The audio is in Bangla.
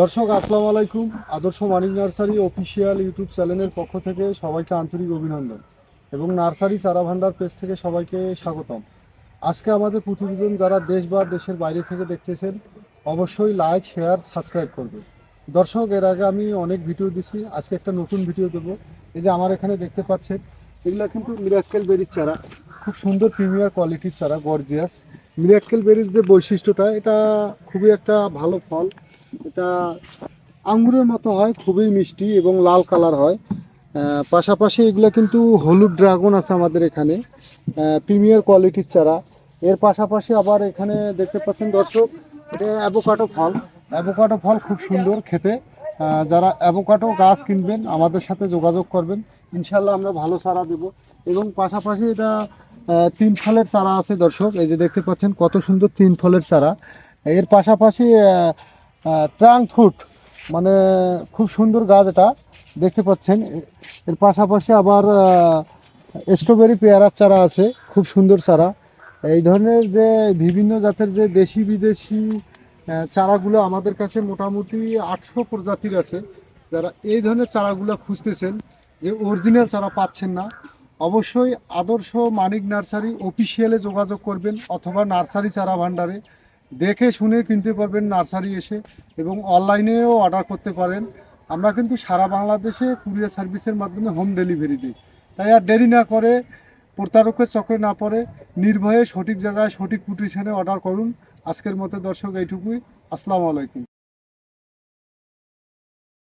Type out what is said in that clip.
দর্শক, আসসালামু আলাইকুম। আদর্শ মানিক নার্সারি অফিসিয়াল ইউটিউব চ্যানেলের পক্ষ থেকে সবাইকে আন্তরিক অভিনন্দন এবং নার্সারি চারা ভান্ডার পেজ থেকে সবাইকে স্বাগতম। আজকে আমাদের প্রতিবেদন যারা দেশ বা দেশের বাইরে থেকে দেখতেছেন, অবশ্যই লাইক, শেয়ার, সাবস্ক্রাইব করবে। দর্শক, এর আগে আমি অনেক ভিডিও দিছি, আজকে একটা নতুন ভিডিও দেবো। এই যে আমার এখানে দেখতে পাচ্ছেন, এগুলো কিন্তু মিরাক্কেল বেরির চারা। খুব সুন্দর প্রিমিয়ার কোয়ালিটির চারা, গর্জিয়াস। মিরাক্কেল বেরির যে বৈশিষ্ট্যটা, এটা খুবই একটা ভালো ফল। এটা আঙ্গুরের মতো হয়, খুবই মিষ্টি এবং লাল কালার হয়। পাশাপাশি এগুলো কিন্তু হলুদ ড্রাগন আছে আমাদের এখানে। প্রিমিয়ার কোয়ালিটির চারা। এর পাশাপাশি আবার এখানে দেখতে পাচ্ছেন দর্শক, এটা অ্যাভোকাডো ফল। অ্যাভোকাডো ফল খুব সুন্দর খেতে। যারা অ্যাভোকাডো গাছ কিনবেন, আমাদের সাথে যোগাযোগ করবেন। ইনশাল্লাহ আমরা ভালো চারা দেব। এবং পাশাপাশি এটা তিন ফলের চারা আছে দর্শক। এই যে দেখতে পাচ্ছেন কত সুন্দর তিন ফলের চারা। এর পাশাপাশি ট্রাং ফ্রুট মানে খুব সুন্দর গাছ এটা, দেখতে পাচ্ছেন। এর পাশাপাশি আবার স্ট্রবেরি পেয়ারার চারা আছে, খুব সুন্দর চারা। এই ধরনের যে বিভিন্ন জাতের যে দেশি বিদেশি চারাগুলো আমাদের কাছে মোটামুটি আটশো প্রজাতির আছে। যারা এই ধরনের চারাগুলো খুঁজতেছেন, যে অরিজিনাল চারা পাচ্ছেন না, অবশ্যই আদর্শ মানিক নার্সারি অফিসিয়ালে যোগাযোগ করবেন, অথবা নার্সারি চারা ভাণ্ডারে। দেখে শুনে কিনতে পারবেন নার্সারি এসে এবং অনলাইনেও অর্ডার করতে পারেন। আমরা কিন্তু সারা বাংলাদেশে কুরিয়ার সার্ভিসের মাধ্যমে হোম ডেলিভারি দিই। তাই আর দেরি না করে প্রতারকের চক্রে না পড়ে নির্ভয়ে সঠিক জায়গায় সঠিক পুটিশনে অর্ডার করুন। আজকের মতো দর্শক এইটুকুই। আসসালামু আলাইকুম।